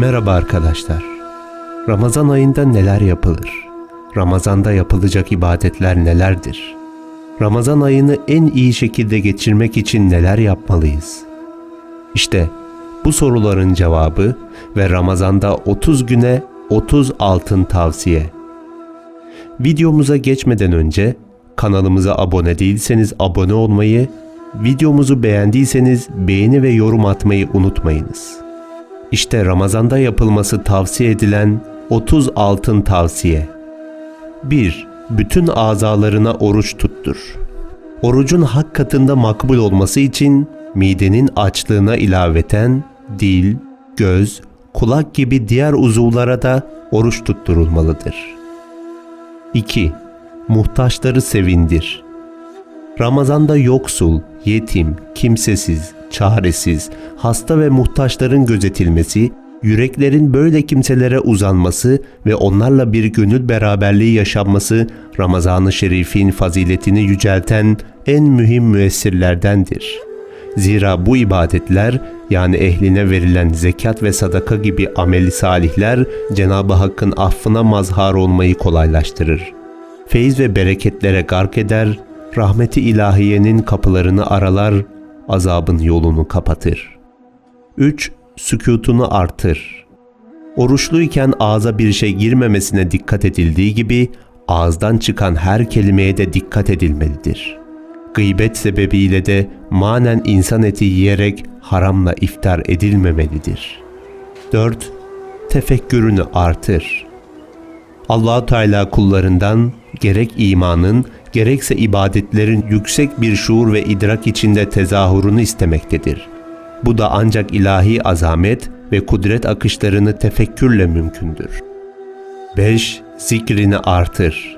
Merhaba arkadaşlar. Ramazan ayında neler yapılır? Ramazanda yapılacak ibadetler nelerdir? Ramazan ayını en iyi şekilde geçirmek için neler yapmalıyız? İşte bu soruların cevabı ve Ramazanda 30 güne 30 altın tavsiye. Videomuza geçmeden önce kanalımıza abone değilseniz abone olmayı, videomuzu beğendiyseniz beğeni ve yorum atmayı unutmayınız. İşte Ramazanda yapılması tavsiye edilen 30 altın tavsiye. 1. Bütün azalarına oruç tuttur. Orucun hak katında makbul olması için midenin açlığına ilaveten dil, göz, kulak gibi diğer uzuvlara da oruç tutturulmalıdır. 2. Muhtaçları sevindir. Ramazanda yoksul, yetim, kimsesiz, çaresiz, hasta ve muhtaçların gözetilmesi, yüreklerin böyle kimselere uzanması ve onlarla bir gönül beraberliği yaşanması Ramazan-ı Şerif'in faziletini yücelten en mühim müessirlerdendir. Zira bu ibadetler yani ehline verilen zekat ve sadaka gibi ameli salihler Cenab-ı Hakk'ın affına mazhar olmayı kolaylaştırır. Feyiz ve bereketlere gark eder, rahmeti ilahiyenin kapılarını aralar, azabın yolunu kapatır. 3. Sükutunu artır. Oruçluyken ağza bir şey girmemesine dikkat edildiği gibi ağızdan çıkan her kelimeye de dikkat edilmelidir. Gıybet sebebiyle de manen insan eti yiyerek haramla iftar edilmemelidir. 4. Tefekkürünü artır. allah Teala kullarından gerek imanın gerekse ibadetlerin yüksek bir şuur ve idrak içinde tezahürünü istemektedir. Bu da ancak ilahi azamet ve kudret akışlarını tefekkürle mümkündür. 5. Zikrini artır.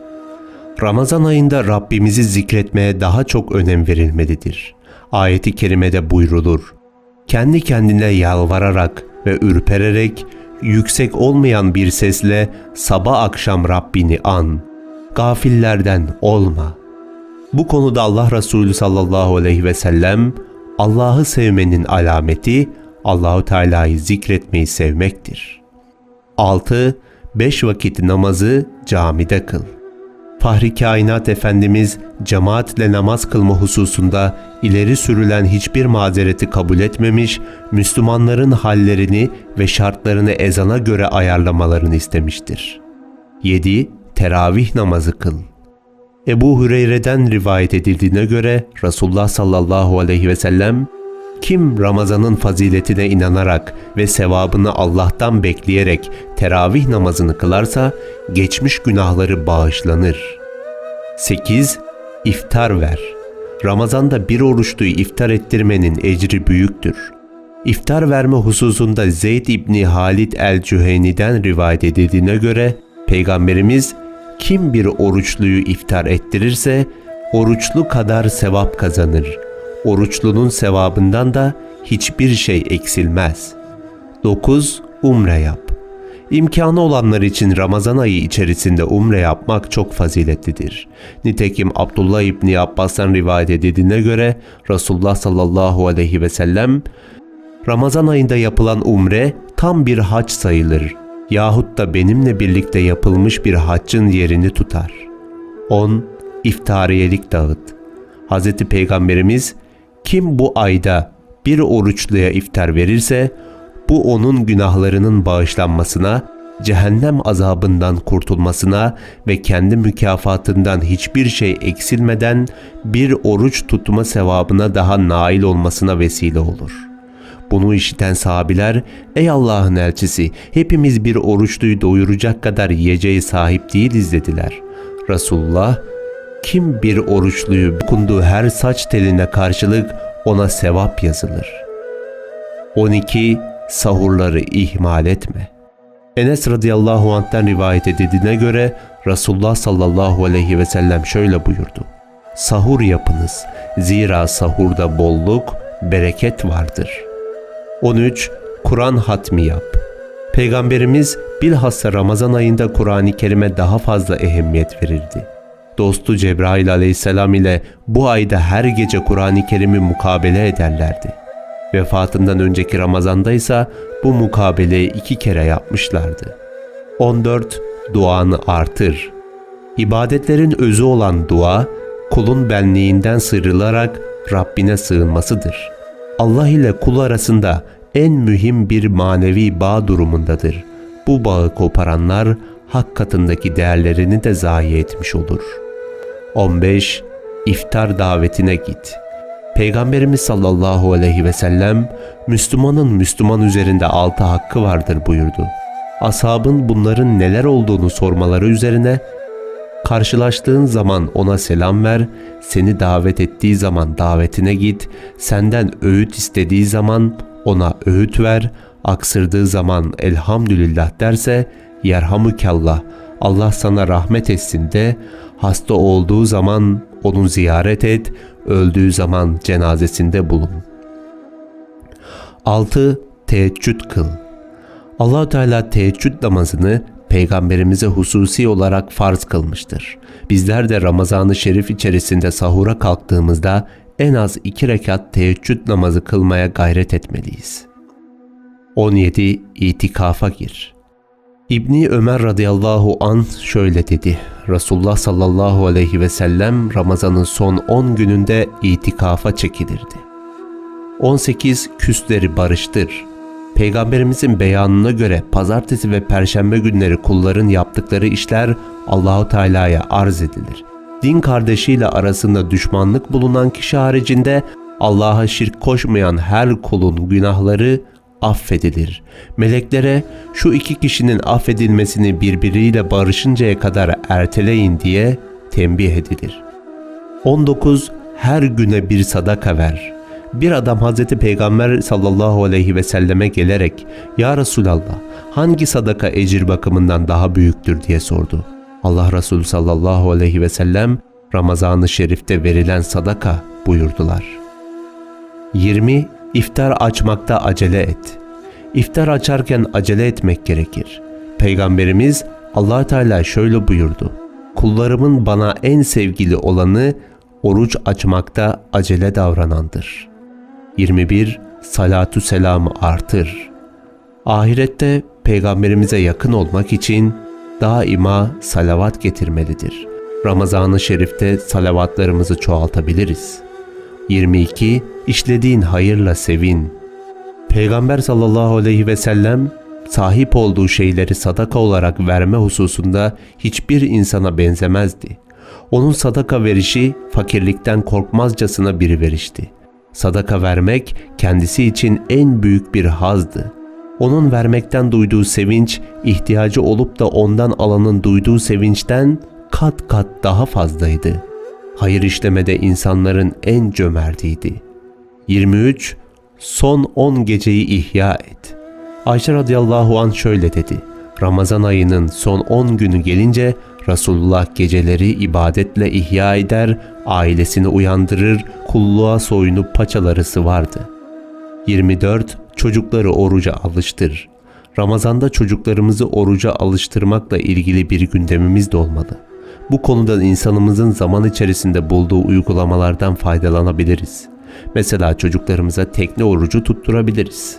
Ramazan ayında Rabbimizi zikretmeye daha çok önem verilmelidir. Ayeti kerimede buyrulur. Kendi kendine yalvararak ve ürpererek yüksek olmayan bir sesle sabah akşam Rabbini an. Gafillerden olma. Bu konuda Allah Resulü sallallahu aleyhi ve sellem Allah'ı sevmenin alameti Allahu Teala'yı zikretmeyi sevmektir. 6. Beş vakit namazı camide kıl. Fahri Kainat Efendimiz cemaatle namaz kılma hususunda ileri sürülen hiçbir mazereti kabul etmemiş, Müslümanların hallerini ve şartlarını ezana göre ayarlamalarını istemiştir. 7. Teravih namazı kıl. Ebu Hüreyre'den rivayet edildiğine göre Resulullah sallallahu aleyhi ve sellem kim Ramazan'ın faziletine inanarak ve sevabını Allah'tan bekleyerek teravih namazını kılarsa geçmiş günahları bağışlanır. 8. İftar ver. Ramazan'da bir oruçluyu iftar ettirmenin ecri büyüktür. İftar verme hususunda Zeyd İbni Halid el-Cüheyni'den rivayet edildiğine göre Peygamberimiz kim bir oruçluyu iftar ettirirse oruçlu kadar sevap kazanır. Oruçlunun sevabından da hiçbir şey eksilmez. 9. Umre yap. İmkanı olanlar için Ramazan ayı içerisinde umre yapmak çok faziletlidir. Nitekim Abdullah İbni Abbas'tan rivayet edildiğine göre Resulullah sallallahu aleyhi ve sellem Ramazan ayında yapılan umre tam bir hac sayılır yahut da benimle birlikte yapılmış bir haccın yerini tutar. 10. İftariyelik dağıt. Hz. Peygamberimiz kim bu ayda bir oruçluya iftar verirse bu onun günahlarının bağışlanmasına, cehennem azabından kurtulmasına ve kendi mükafatından hiçbir şey eksilmeden bir oruç tutma sevabına daha nail olmasına vesile olur.'' Bunu işiten sahabiler, ''Ey Allah'ın elçisi, hepimiz bir oruçluyu doyuracak kadar yiyeceğe sahip değiliz.'' dediler. Resulullah, kim bir oruçluyu dokunduğu her saç teline karşılık ona sevap yazılır. 12. Sahurları ihmal etme. Enes radıyallahu anh'ten rivayet edildiğine göre Resulullah sallallahu aleyhi ve sellem şöyle buyurdu. Sahur yapınız. Zira sahurda bolluk, bereket vardır.'' 13. Kur'an hatmi yap. Peygamberimiz bilhassa Ramazan ayında Kur'an-ı Kerim'e daha fazla ehemmiyet verirdi. Dostu Cebrail aleyhisselam ile bu ayda her gece Kur'an-ı Kerim'i mukabele ederlerdi. Vefatından önceki Ramazan'da ise bu mukabeleyi iki kere yapmışlardı. 14. Duanı artır. İbadetlerin özü olan dua, kulun benliğinden sıyrılarak Rabbine sığınmasıdır. Allah ile kul arasında en mühim bir manevi bağ durumundadır. Bu bağı koparanlar hak katındaki değerlerini de zayi etmiş olur. 15. İftar davetine git. Peygamberimiz sallallahu aleyhi ve sellem Müslümanın Müslüman üzerinde altı hakkı vardır buyurdu. Ashabın bunların neler olduğunu sormaları üzerine Karşılaştığın zaman ona selam ver, seni davet ettiği zaman davetine git, senden öğüt istediği zaman ona öğüt ver, aksırdığı zaman elhamdülillah derse yerhamükallah, Allah sana rahmet etsin de, hasta olduğu zaman onu ziyaret et, öldüğü zaman cenazesinde bulun. 6. Teheccüd kıl. allah Teala teheccüd namazını peygamberimize hususi olarak farz kılmıştır. Bizler de Ramazan-ı Şerif içerisinde sahura kalktığımızda en az iki rekat teheccüd namazı kılmaya gayret etmeliyiz. 17. İtikafa gir. İbni Ömer radıyallahu an şöyle dedi. Resulullah sallallahu aleyhi ve sellem Ramazan'ın son 10 gününde itikafa çekilirdi. 18. Küsleri barıştır. Peygamberimizin beyanına göre pazartesi ve perşembe günleri kulların yaptıkları işler Allahu Teala'ya arz edilir. Din kardeşiyle arasında düşmanlık bulunan kişi haricinde Allah'a şirk koşmayan her kulun günahları affedilir. Meleklere şu iki kişinin affedilmesini birbiriyle barışıncaya kadar erteleyin diye tembih edilir. 19. Her güne bir sadaka ver. Bir adam Hazreti Peygamber sallallahu aleyhi ve selleme gelerek Ya Resulallah hangi sadaka ecir bakımından daha büyüktür diye sordu. Allah Resulü sallallahu aleyhi ve sellem Ramazan-ı Şerif'te verilen sadaka buyurdular. 20. İftar açmakta acele et. İftar açarken acele etmek gerekir. Peygamberimiz allah Teala şöyle buyurdu. Kullarımın bana en sevgili olanı oruç açmakta acele davranandır.'' 21 Salatu selamı artır. Ahirette peygamberimize yakın olmak için daima salavat getirmelidir. Ramazan-ı Şerif'te salavatlarımızı çoğaltabiliriz. 22 İşlediğin hayırla sevin. Peygamber sallallahu aleyhi ve sellem sahip olduğu şeyleri sadaka olarak verme hususunda hiçbir insana benzemezdi. Onun sadaka verişi fakirlikten korkmazcasına bir verişti. Sadaka vermek kendisi için en büyük bir hazdı. Onun vermekten duyduğu sevinç, ihtiyacı olup da ondan alanın duyduğu sevinçten kat kat daha fazlaydı. Hayır işlemede insanların en cömertiydi. 23. Son 10 geceyi ihya et. Ayşe radıyallahu an şöyle dedi. Ramazan ayının son 10 günü gelince Resulullah geceleri ibadetle ihya eder, ailesini uyandırır, kulluğa soyunup paçaları sıvardı. 24. Çocukları oruca alıştır. Ramazanda çocuklarımızı oruca alıştırmakla ilgili bir gündemimiz de olmalı. Bu konuda insanımızın zaman içerisinde bulduğu uygulamalardan faydalanabiliriz. Mesela çocuklarımıza tekne orucu tutturabiliriz.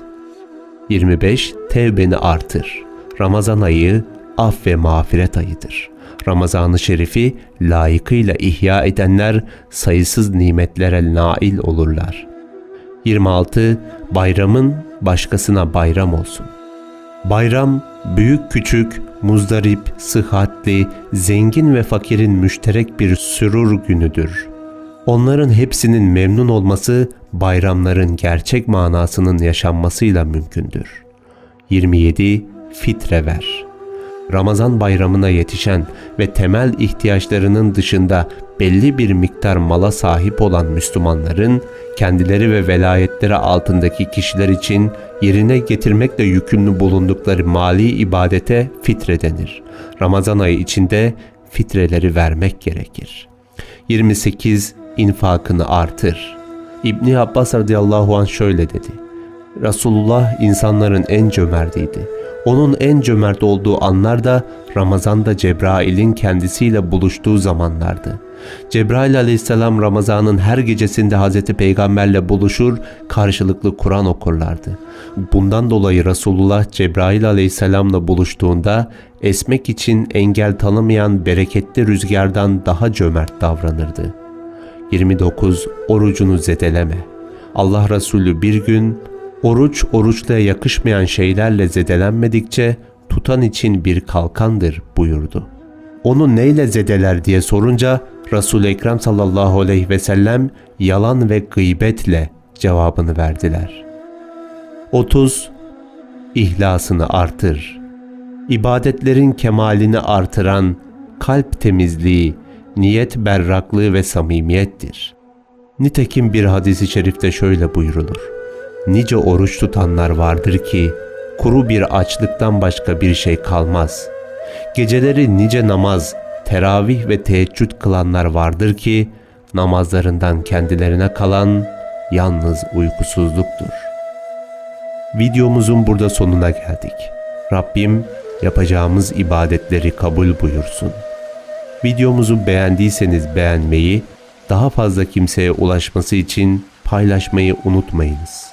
25. Tevbeni artır. Ramazan ayı af ve mağfiret ayıdır. Ramazan-ı Şerif'i layıkıyla ihya edenler sayısız nimetlere nail olurlar. 26. Bayramın başkasına bayram olsun. Bayram büyük küçük, muzdarip, sıhhatli, zengin ve fakirin müşterek bir sürur günüdür. Onların hepsinin memnun olması bayramların gerçek manasının yaşanmasıyla mümkündür. 27. Fitre ver.'' Ramazan bayramına yetişen ve temel ihtiyaçlarının dışında belli bir miktar mala sahip olan Müslümanların kendileri ve velayetleri altındaki kişiler için yerine getirmekle yükümlü bulundukları mali ibadete fitre denir. Ramazan ayı içinde fitreleri vermek gerekir. 28 infakını artır. İbni Abbas radıyallahu anh şöyle dedi. Resulullah insanların en cömertiydi Onun en cömert olduğu anlar da Ramazan'da Cebrail'in kendisiyle buluştuğu zamanlardı. Cebrail aleyhisselam Ramazan'ın her gecesinde Hazreti Peygamberle buluşur, karşılıklı Kur'an okurlardı. Bundan dolayı Resulullah Cebrail aleyhisselamla buluştuğunda esmek için engel tanımayan bereketli rüzgardan daha cömert davranırdı. 29. Orucunu zedeleme. Allah Resulü bir gün oruç oruçla yakışmayan şeylerle zedelenmedikçe tutan için bir kalkandır buyurdu. Onu neyle zedeler diye sorunca Resul-i Ekrem sallallahu aleyhi ve sellem yalan ve gıybetle cevabını verdiler. 30. İhlasını artır. İbadetlerin kemalini artıran kalp temizliği, niyet berraklığı ve samimiyettir. Nitekim bir hadisi şerifte şöyle buyurulur. Nice oruç tutanlar vardır ki kuru bir açlıktan başka bir şey kalmaz. Geceleri nice namaz, teravih ve teheccüd kılanlar vardır ki namazlarından kendilerine kalan yalnız uykusuzluktur. Videomuzun burada sonuna geldik. Rabbim yapacağımız ibadetleri kabul buyursun. Videomuzu beğendiyseniz beğenmeyi, daha fazla kimseye ulaşması için paylaşmayı unutmayınız.